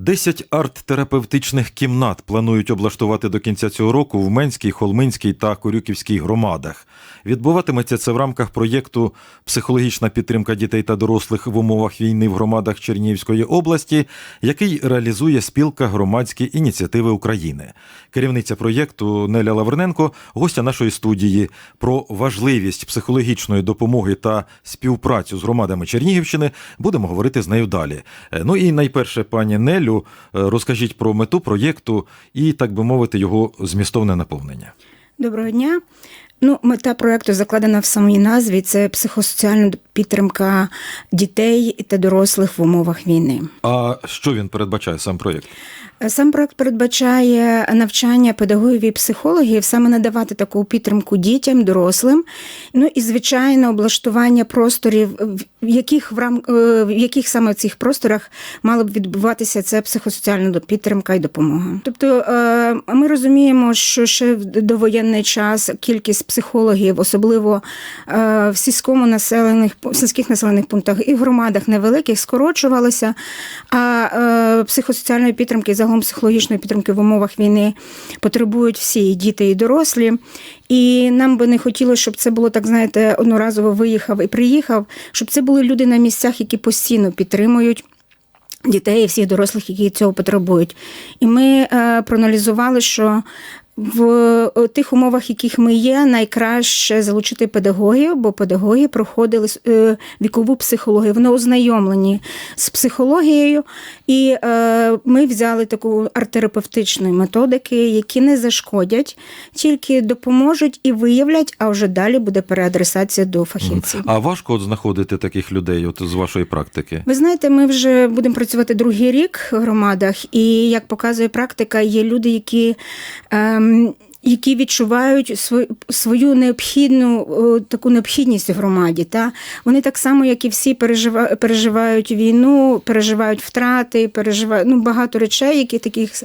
Десять арт-терапевтичних кімнат планують облаштувати до кінця цього року в Менській, Холминській та Корюківській громадах. Відбуватиметься це в рамках проєкту Психологічна підтримка дітей та дорослих в умовах війни в громадах Чернігівської області, який реалізує спілка громадські ініціативи України. Керівниця проєкту Неля Лаврененко, гостя нашої студії про важливість психологічної допомоги та співпрацю з громадами Чернігівщини. Будемо говорити з нею далі. Е, Ну і найперше, пані Нелю, е, розкажіть про мету проєкту і, так би мовити, його змістовне наповнення. Доброго дня. Ну, мета проекту закладена в самій назві: це психосоціальна підтримка дітей та дорослих в умовах війни. А що він передбачає сам проєкт? Сам проект передбачає навчання педагогів і психологів саме надавати таку підтримку дітям, дорослим. Ну і звичайно, облаштування просторів, в яких в рам е, в яких саме в цих просторах мало б відбуватися це психосоціальна підтримка і допомога. Тобто е, ми розуміємо, що ще в довоєнний час кількість психологів, особливо е, в сільському населених сільських населених пунктах і в громадах невеликих, скорочувалася. А е, психосоціальної підтримки, загалом психологічної підтримки в умовах війни потребують всі і діти і дорослі. І нам би не хотілося, щоб це було так, знаєте, одноразово виїхав і приїхав, щоб це були люди на місцях, які постійно підтримують. Дітей і всіх дорослих, які цього потребують. І ми е, проаналізували, що в е, тих умовах, яких ми є, найкраще залучити педагогів, бо педагоги проходили е, вікову психологію, вони ознайомлені з психологією, і е, ми взяли таку арт-терапевтичної методики, які не зашкодять, тільки допоможуть і виявлять, а вже далі буде переадресація до фахівців. А важко от знаходити таких людей, от з вашої практики? Ви знаєте, ми вже будемо працювати другий рік в громадах, і як показує практика, є люди, які. Які відчувають свою необхідну таку необхідність в громаді, та вони так само, як і всі, переживають, переживають війну, переживають втрати, переживають ну, багато речей, які таких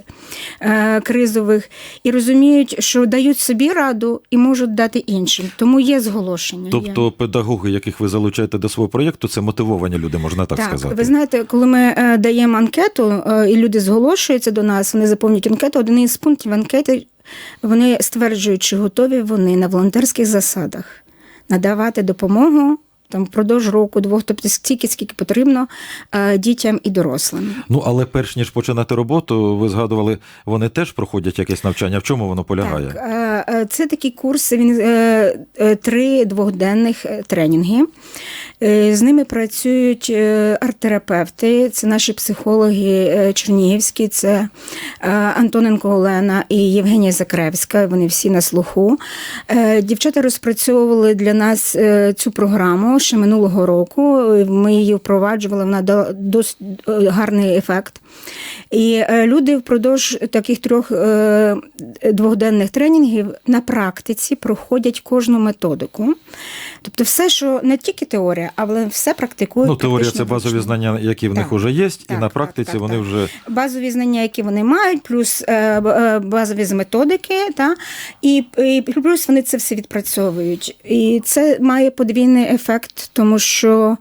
е, кризових, і розуміють, що дають собі раду і можуть дати іншим. Тому є зголошення. Тобто, є. педагоги, яких ви залучаєте до свого проєкту, це мотивовані люди, можна так, так сказати. Ви знаєте, коли ми е, даємо анкету, е, і люди зголошуються до нас, вони заповнюють анкету. Один із пунктів анкети вони стверджують, чи готові вони на волонтерських засадах надавати допомогу там впродовж року, двох, тобто стільки, скільки потрібно дітям і дорослим. Ну але перш ніж починати роботу, ви згадували, вони теж проходять якесь навчання. В чому воно полягає? Так, Це такі курси. Він е, три двохденних е, тренінги. З ними працюють е, арт-терапевти, це наші психологи Чернігівські, це Антоненко Олена і Євгенія Закревська. Вони всі на слуху. Дівчата розпрацьовували для нас цю програму ще минулого року. Ми її впроваджували, вона дала досить гарний ефект. І люди впродовж таких трьох двохденних тренінгів на практиці проходять кожну методику. Тобто, все, що не тільки теорія, але все практикують. Ну, теорія це базові знання, які в них вже є, так, і на практиці так, вони так. вже базові знання, які вони мають, плюс базові з методики, та і, і плюс вони це все відпрацьовують. І це має подвійний ефект, тому що,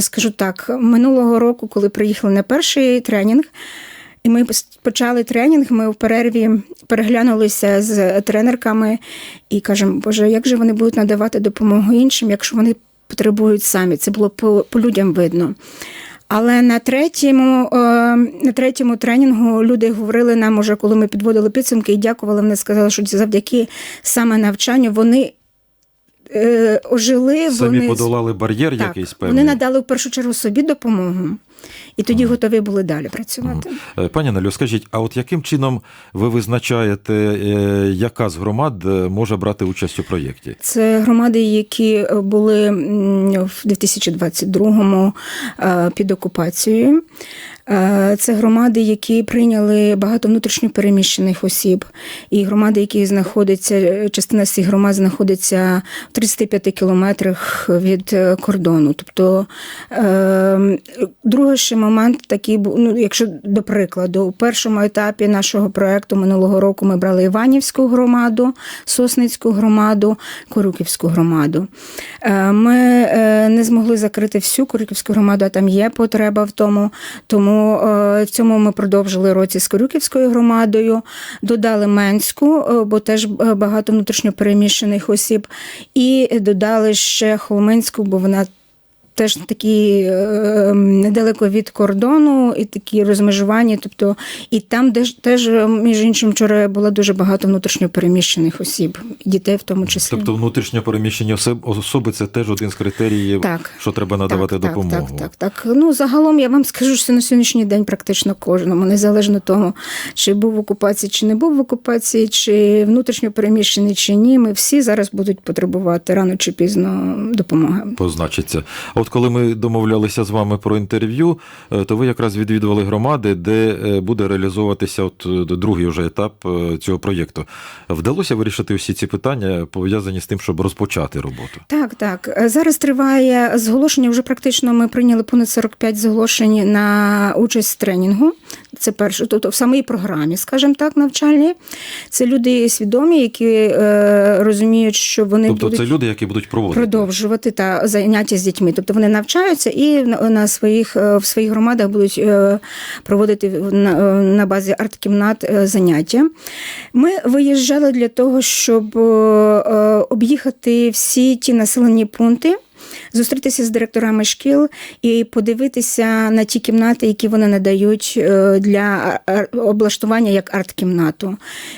скажу так, минулого року, коли приїхали на перший тренінг. І ми почали тренінг. Ми в перерві переглянулися з тренерками і кажемо, Боже, як же вони будуть надавати допомогу іншим, якщо вони потребують самі? Це було по, по людям видно. Але на третьому на третьому тренінгу люди говорили нам, уже коли ми підводили підсумки і дякували. Вони сказали, що завдяки саме навчанню вони. Ожили, самі вони подолали бар'єр так, якийсь певний. Вони надали в першу чергу собі допомогу, і тоді готові були далі працювати. Ага. Пані Нелю, скажіть, а от яким чином ви визначаєте, яка з громад може брати участь у проєкті? Це громади, які були в 2022-му під окупацією. Це громади, які прийняли багато внутрішньопереміщених осіб, і громади, які знаходяться, частина з цих громад знаходиться в 35 кілометрах від кордону. Тобто друге другий ще момент такий. Ну, якщо до прикладу, у першому етапі нашого проекту минулого року ми брали Іванівську громаду, Сосницьку громаду, Корюківську громаду. Е, Ми е, не змогли закрити всю Корюківську громаду, а там є потреба в тому. Тому е, в цьому ми продовжили році з Корюківською громадою, додали Менську, бо теж багато внутрішньопереміщених осіб, і додали ще Холменську, бо вона теж такі е, недалеко від кордону, і такі розмежування. Тобто, і там де теж, між іншим, вчора було дуже багато внутрішньопереміщених осіб, дітей в тому числі. Тобто внутрішньо переміщені особ- особи це теж один з критеріїв, Так. що треба надавати так, допомогу. Так, так, так. Ну, загалом я вам скажу, що на сьогоднішній день практично кожному, незалежно тому, чи був в окупації, чи не був в окупації, чи внутрішньо переміщений, чи ні. Ми всі зараз будуть потребувати рано чи пізно допомоги. позначиться. А от коли ми домовлялися з вами про інтерв'ю, е, то ви якраз відвідували громади, де е, буде реалізовуватися от е, другий вже етап цього проєкту. Вдалося вирішити усі ці питання, пов'язані з тим, щоб розпочати роботу. Так, так. Зараз триває зголошення. Вже практично ми прийняли понад 45 зголошень на участь в тренінгу. Це перше, тобто в самій програмі, скажімо так, навчальній. Це люди свідомі, які розуміють, що вони Тобто будуть це люди, які будуть проводити. продовжувати та заняття з дітьми. Тобто вони навчаються і на, на своїх е, в своїх громадах будуть е, проводити на, е, на базі арт-кімнат заняття. Ми виїжджали для того, щоб об'їхати всі ті населені пункти. Зустрітися з директорами шкіл і подивитися на ті кімнати, які вони надають для облаштування як арт-кімнату.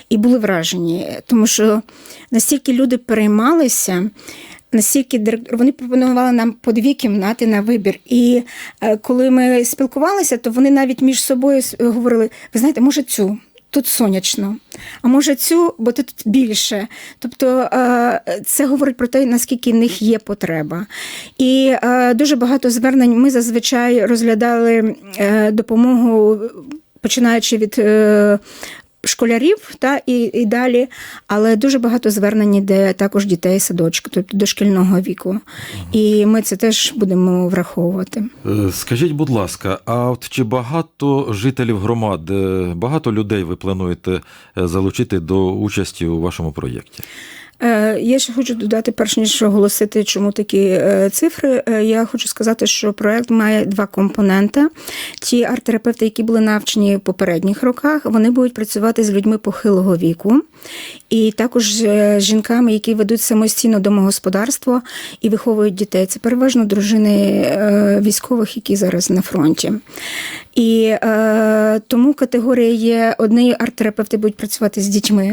І були вражені, тому що настільки люди переймалися. Настільки директор вони пропонували нам по дві кімнати на вибір. І е, коли ми спілкувалися, то вони навіть між собою говорили: ви знаєте, може цю. Тут сонячно, а може цю, бо тут більше. Тобто е, це говорить про те, наскільки в них є потреба. І е, дуже багато звернень ми зазвичай розглядали допомогу, починаючи від школярів та і, і далі, але дуже багато звернень іде також дітей садочку, тобто дошкільного віку. І ми це теж будемо враховувати. Е, Скажіть, будь ласка, а от чи багато жителів громад, е, багато людей ви плануєте е, залучити до участі у вашому проєкті? Е, Я ще хочу додати, перш ніж оголосити, чому такі е, цифри. е, Я хочу сказати, що проект має два компоненти. Ті арт-терапевти, які були навчені в попередніх роках, вони будуть працювати з людьми похилого віку, і також з жінками, які ведуть самостійно домогосподарство і виховують дітей. Це переважно дружини військових, які зараз на фронті. І е, тому категорія є: одні арт-терапевти будуть працювати з дітьми,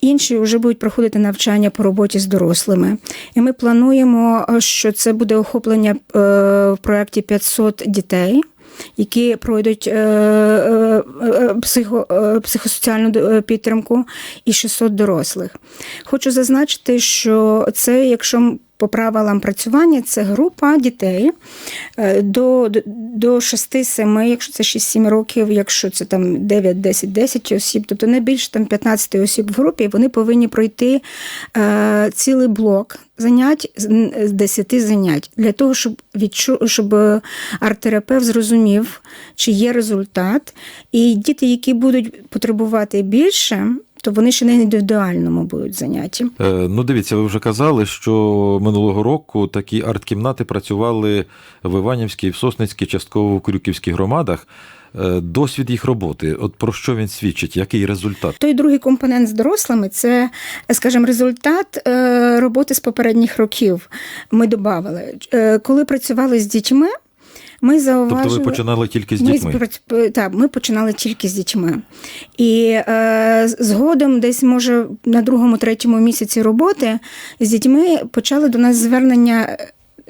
інші вже будуть проходити навчання по роботі з дорослими. І ми плануємо, е, що це буде охоплення е, в проєкті 500 дітей. Які пройдуть е, психо, психосоціальну підтримку і 600 дорослих. Хочу зазначити, що це, якщо по правилам працювання, це група дітей е, до, до, до 6-7, якщо це 6-7 років, якщо це там 9, 10, 10 осіб, тобто не більше там 15 осіб в групі, вони повинні пройти е, цілий блок занять з з 10 занять для того, щоб відчу, щоб арт-терапевт зрозумів, чи є результат. І діти, які будуть потребувати більше, то вони ще на індивідуальному будуть заняті. Е, Ну, дивіться, ви вже казали, що минулого року такі арт-кімнати працювали в Іванівській, в Сосницькій, частково в Крюківській громадах. Е, Досвід їх роботи, от про що він свідчить, який результат? Той другий компонент з дорослими це, скажімо, результат е, роботи з попередніх років. Ми додали. Коли працювали з дітьми, ми зауважили... Тобто ви починали тільки з Ми, дітьми? спрац- так, ми починали тільки з дітьми. І е, згодом, десь, може, на другому, третьому місяці роботи з дітьми почали до нас звернення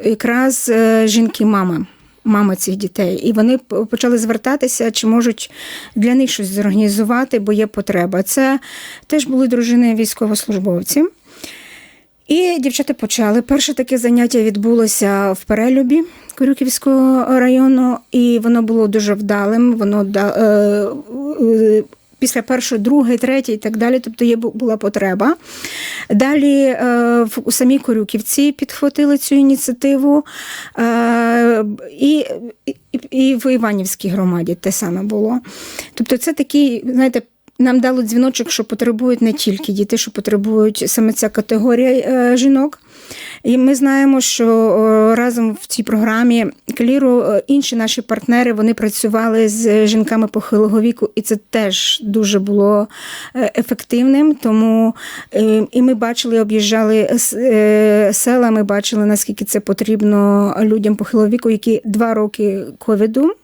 якраз е, жінки-мами. Мами цих дітей, і вони почали звертатися, чи можуть для них щось зорганізувати, бо є потреба. Це теж були дружини військовослужбовців. І дівчата почали. Перше таке заняття відбулося в перелюбі Корюківського району, і воно було дуже вдалим. Воно да- е, е, після першої, другої, третьої і так далі. Тобто є була потреба. Далі е, в у самій Корюківці підхватили цю ініціативу, е, і, і, і в Іванівській громаді те саме було. Тобто, це такий, знаєте, нам дало дзвіночок, що потребують не тільки діти, що потребують саме ця категорія е, жінок. І ми знаємо, що е, разом в цій програмі Кліру е, інші наші партнери вони працювали з жінками похилого віку, і це теж дуже було ефективним. Тому і ми бачили, об'їжджали села. Ми бачили наскільки це потрібно людям похилого віку, які два роки ковіду.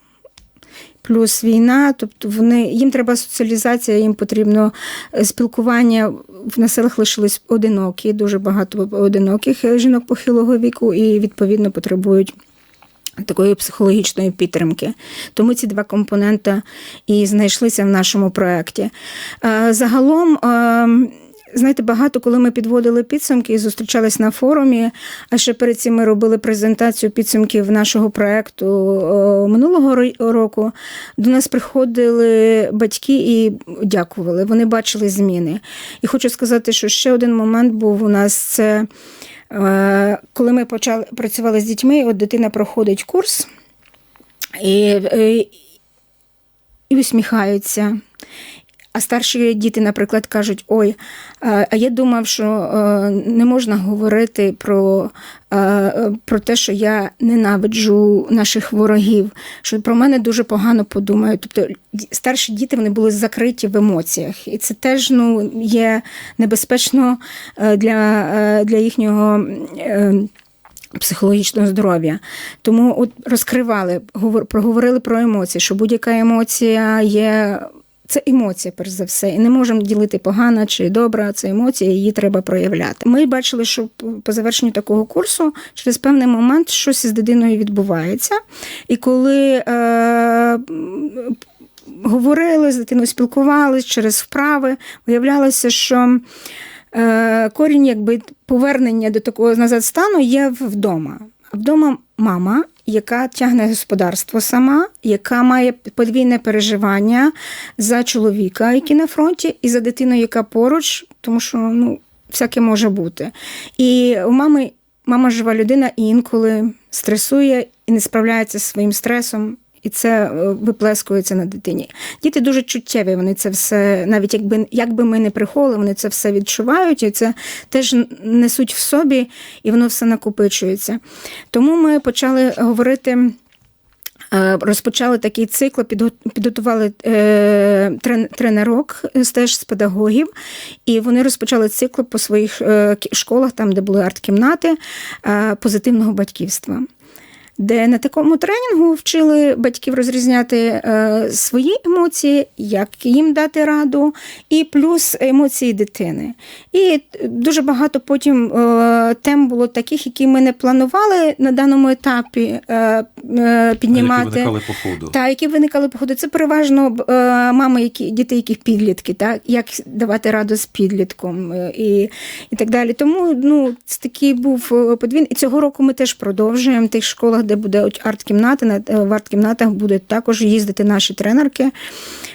Плюс війна, тобто вони їм треба соціалізація, їм потрібно е, спілкування. В населах лишились одинокі, дуже багато одиноких е, жінок похилого віку, і відповідно потребують такої психологічної підтримки. Тому ці два компоненти і знайшлися в нашому проєкті. Е, Загалом. Знаєте, багато, коли ми підводили підсумки і зустрічались на форумі, а ще перед цим ми робили презентацію підсумків нашого проєкту е, минулого року. До нас приходили батьки і дякували. Вони бачили зміни. І хочу сказати, що ще один момент був у нас це. Е, Коли ми почали працювали з дітьми, от дитина проходить курс і, е, і усміхаються. А старші діти, наприклад, кажуть: ой, а я думав, що е, не можна говорити про, е, про те, що я ненавиджу наших ворогів, що про мене дуже погано подумають. Тобто старші діти вони були закриті в емоціях, і це теж ну, є небезпечно е, для, для їхнього. Психологічного здоров'я. Тому от розкривали, проговорили про емоції, що будь-яка емоція є. Це емоція, перш за все, і не можемо ділити погана чи добра. Це емоція, її треба проявляти. Ми бачили, що по завершенню такого курсу через певний момент щось із дитиною відбувається. І коли е, говорили з дитиною, спілкувалися через вправи, виявлялося, що е, корінь якби повернення до такого назад стану є вдома. Вдома мама, яка тягне господарство сама, яка має подвійне переживання за чоловіка, який на фронті, і за дитиною, яка поруч, тому що ну, всяке може бути. І у мами мама жива людина і інколи стресує і не справляється зі своїм стресом. І це е, виплескується на дитині. Діти дуже чуттєві, вони це все, навіть якби як би ми не приховували, вони це все відчувають, і це теж несуть в собі, і воно все накопичується. Тому ми почали говорити. е, Розпочали такий цикл, підготували е, тренерок теж з педагогів, і вони розпочали цикл по своїх школах, там, де були арт-кімнати позитивного батьківства де на такому тренінгу вчили батьків розрізняти е, свої емоції, як їм дати раду, і плюс емоції дитини. І дуже багато потім е, тем було таких, які ми не планували на даному етапі е, піднімати. Які виникали по ходу. Та, які виникали походу. Це переважно мами, які діти, яких підлітки, так як давати раду з підлітком і, і так далі. Тому ну це такий був подвін. І цього року ми теж продовжуємо в тих школах, де буде арт-кімната. на- е, В арт-кімнатах будуть також їздити наші тренерки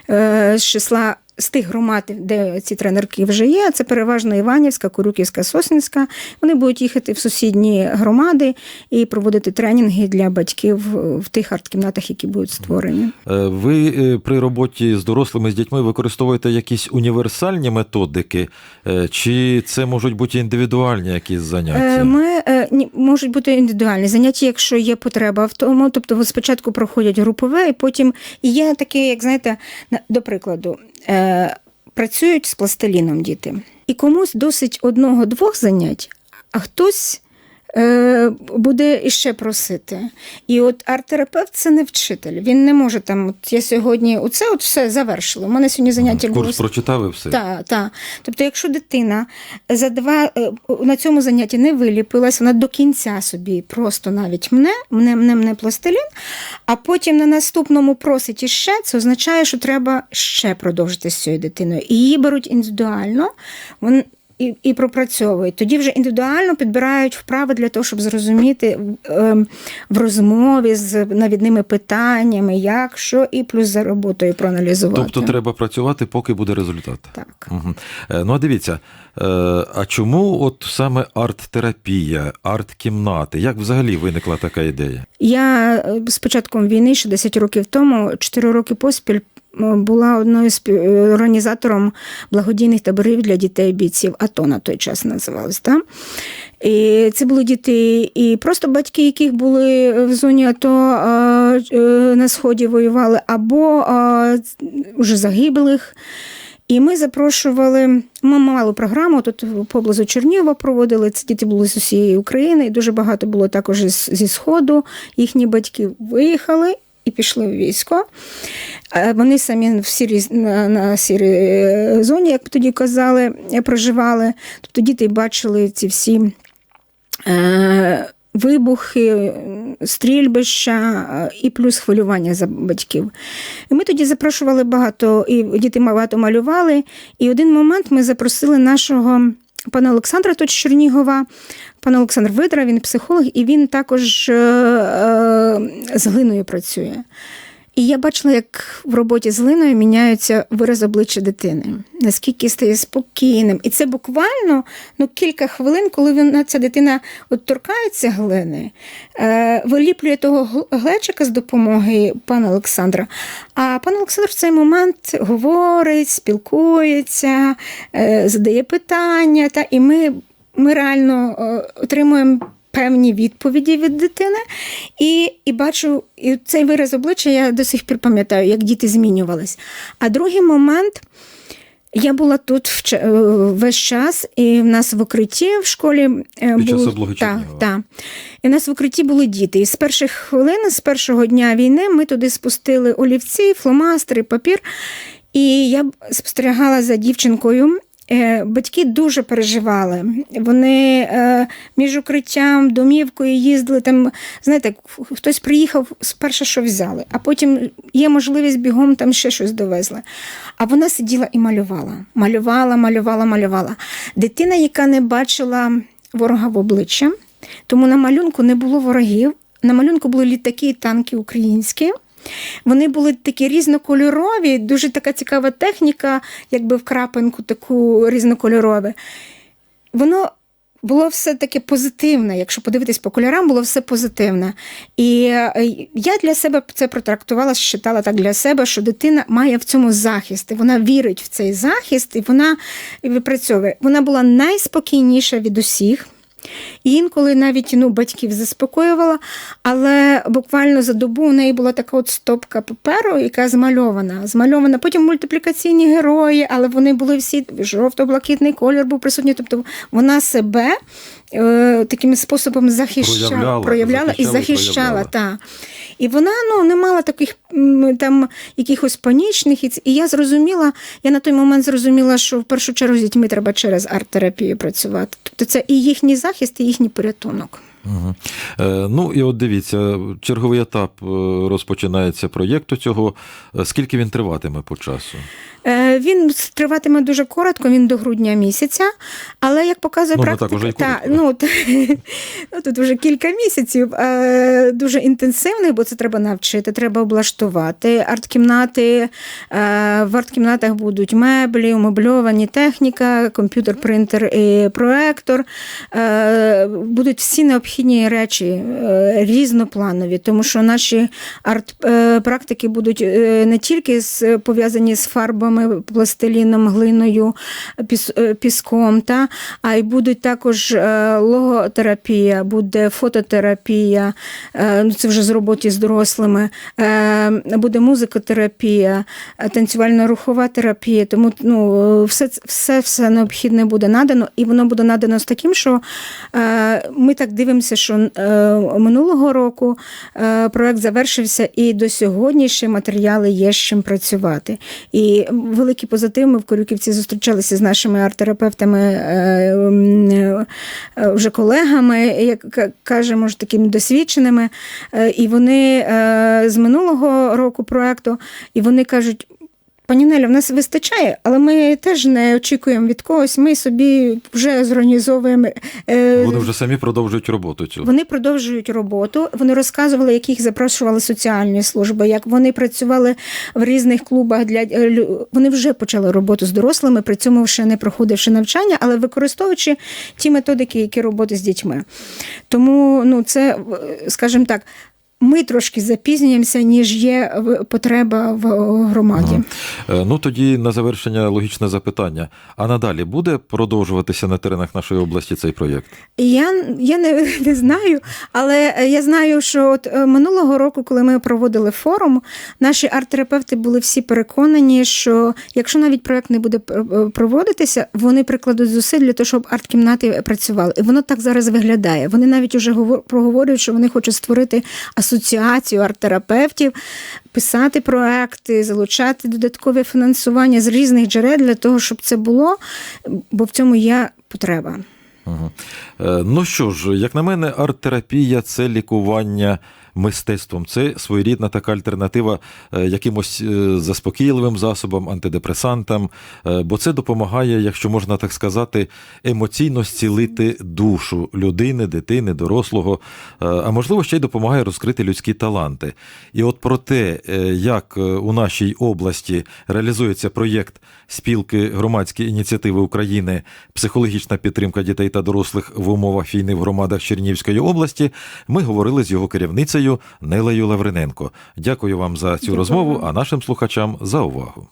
е, з числа. З тих громад, де ці тренерки вже є, це переважно Іванівська, Корюківська, Соснівська. Вони будуть їхати в сусідні громади і проводити тренінги для батьків в тих арт-кімнатах, які будуть створені. Е, Ви е, при роботі з дорослими з дітьми використовуєте якісь універсальні методики, е, чи це можуть бути індивідуальні якісь заняття? Ми ні, можуть бути індивідуальні заняття, якщо є потреба в тому. Тобто спочатку проходять групове, і потім і є таке, як знаєте, до прикладу, е, працюють з пластиліном діти. І комусь досить одного-двох занять, а хтось. Е, Буде іще просити. І от арт-терапевт це не вчитель. Він не може там, от я сьогодні оце от все завершило. У мене сьогодні заняття було Курс прочитав і все. так, так. Тобто, якщо дитина за два е, на цьому занятті не виліпилась, вона до кінця собі просто навіть мне, мне, мне, мне пластилін, а потім на наступному просить іще, це означає, що треба ще продовжити з цією дитиною. І її беруть індивідуально. Вон, і, і пропрацьовують. Тоді вже індивідуально підбирають вправи для того, щоб зрозуміти е, в розмові з навідними питаннями, як, що, і плюс за роботою проаналізувати. Тобто треба працювати, поки буде результат. Так. Угу. Ну, а дивіться, е, а чому от саме арт-терапія, арт-кімнати? Як взагалі виникла така ідея? Я е, з початком війни, ще 10 років тому, 4 роки поспіль. Була одною з е, організатором благодійних таборів для дітей бійців АТО на той час називалось. Так? І це були діти і просто батьки, яких були в зоні АТО е, на сході воювали, або вже загиблих. І ми запрошували, ми мали програму тут поблизу Чернігова проводили. Це діти були з усієї України, і дуже багато було також зі Сходу. Їхні батьки виїхали і пішли в військо. Е, Вони самі в сірій, на, на сірій е, зоні, як тоді казали, е, проживали. Тобто діти бачили ці всі. Вибухи, стрільбища і плюс хвилювання за батьків. І ми тоді запрошували багато, і діти багато малювали. І один момент ми запросили нашого пана Олександра Точ Чернігова, пан Олександр Видра, він психолог, і він також е, е, з глиною працює. І я бачила, як в роботі з глиною міняється вираз обличчя дитини, наскільки стає спокійним. І це буквально ну, кілька хвилин, коли вона, ця дитина от торкається глини, е, виліплює того глечика з допомоги пана Олександра. А пан Олександр в цей момент говорить, спілкується, е, задає питання, та, і ми, ми реально е, отримуємо певні відповіді від дитини. І, і бачу, і цей вираз обличчя я до сих пір пам'ятаю, як діти змінювались. А другий момент. Я була тут в е, весь час, і в нас в укритті в школі е, Під були- облоги та, Чернігова. та. І в нас в укритті були діти. І з перших хвилин, з першого дня війни, ми туди спустили олівці, фломастери, папір. І я спостерігала за дівчинкою. Е, Батьки дуже переживали. Вони е, між укриттям, домівкою їздили. Там, знаєте, хтось приїхав, спершу що взяли, а потім є можливість бігом там ще щось довезли. А вона сиділа і малювала. Малювала, малювала, малювала. Дитина, яка не бачила ворога в обличчя, тому на малюнку не було ворогів. На малюнку були літаки і танки українські. Вони були такі різнокольорові, дуже така цікава техніка, якби в крапинку таку різнокольорове. Воно було все таке позитивне. Якщо подивитись по кольорам, було все позитивне. І е, я для себе це протрактувала, считала так для себе, що дитина має в цьому захист. І вона вірить в цей захист, і вона випрацьовує. Вона була найспокійніша від усіх. І інколи навіть ну, батьків заспокоювала, але буквально за добу у неї була така от стопка паперу, яка змальована. Змальована. Потім мультиплікаційні герої, але вони були всі жовто-блакитний колір був присутній. Тобто вона себе е, таким способом захищала, Проявляла, проявляла, і захищала проявляла. Та. І вона ну, не мала таких там якихось панічних. І, я зрозуміла, я на той момент зрозуміла, що в першу чергу з дітьми треба через арт-терапію працювати. Тобто це і їхній захист, і їхній порятунок. Угу. Ну і от дивіться, черговий етап е, розпочинається проєкту цього. Е, Скільки він триватиме по часу? Він триватиме дуже коротко, він до грудня місяця. Але як показує Ну, практика, так уже та, ну, ну, тут вже кілька місяців, дуже інтенсивний, бо це треба навчити, треба облаштувати. Арт-кімнати, в арт-кімнатах будуть меблі, умебльовані техніка, комп'ютер, принтер і проектор. Будуть всі необхідні речі е, різнопланові, тому що наші арт-практики будуть е, не тільки пов'язані з фарбами, пластиліном, глиною, е, піском, та, а й будуть також е, логотерапія, буде фототерапія, е, ну, це вже з роботи з дорослими, е, буде музикотерапія, е, танцювально-рухова терапія. Тому ну, все, все, все необхідне буде надано, і воно буде надано з таким, що е, ми так дивимося, що е, минулого року е, проект завершився, і до сьогодні ще матеріали є з чим працювати. І великий позитив. Ми в Корюківці зустрічалися з нашими арт-терапевтами, е, вже колегами, як ка- кажемо, ж такими досвідченими. І вони з минулого року проекту, і вони кажуть. Пані Нелі, в нас вистачає, але ми теж не очікуємо від когось. Ми собі вже зорганізовуємо. е, Вони вже самі продовжують роботу цю. Вони продовжують роботу. Вони розказували, як їх запрошували соціальні служби, як вони працювали в різних клубах для е, вони вже почали роботу з дорослими, при цьому ще не проходивши навчання, але використовуючи ті методики, які роботи з дітьми. Тому ну це, е, скажімо так. Ми трошки запізнюємося, ніж є потреба в громаді. Е, Ну тоді на завершення логічне запитання. А надалі буде продовжуватися на теренах нашої області цей проєкт? Я, я не, не знаю, але я знаю, що от е, минулого року, коли ми проводили форум, наші арт-терапевти були всі переконані, що якщо навіть проект не буде е, проводитися, вони прикладуть зусиль для того, щоб арт-кімнати працювали. І воно так зараз виглядає. Вони навіть уже говор- проговорюють, що вони хочуть створити асоціацію арт-терапевтів, писати проекти, залучати додаткове фінансування з різних джерел для того, щоб це було, бо в цьому є потреба. Е, Ну що ж, як на мене, арт-терапія це лікування мистецтвом. Це своєрідна така альтернатива е, якимось е, заспокійливим засобам, антидепресантам, е, бо це допомагає, якщо можна так сказати, емоційно зцілити душу людини, дитини, дорослого, а можливо ще й допомагає розкрити людські таланти. І от про те, як у нашій області реалізується проєкт спілки громадські ініціативи України, психологічна підтримка дітей та дорослих в умовах війни в громадах Чернігівської області, ми говорили з його керівницею Нелею Лавриненко. Дякую вам за цю Дякую розмову, а нашим слухачам за увагу.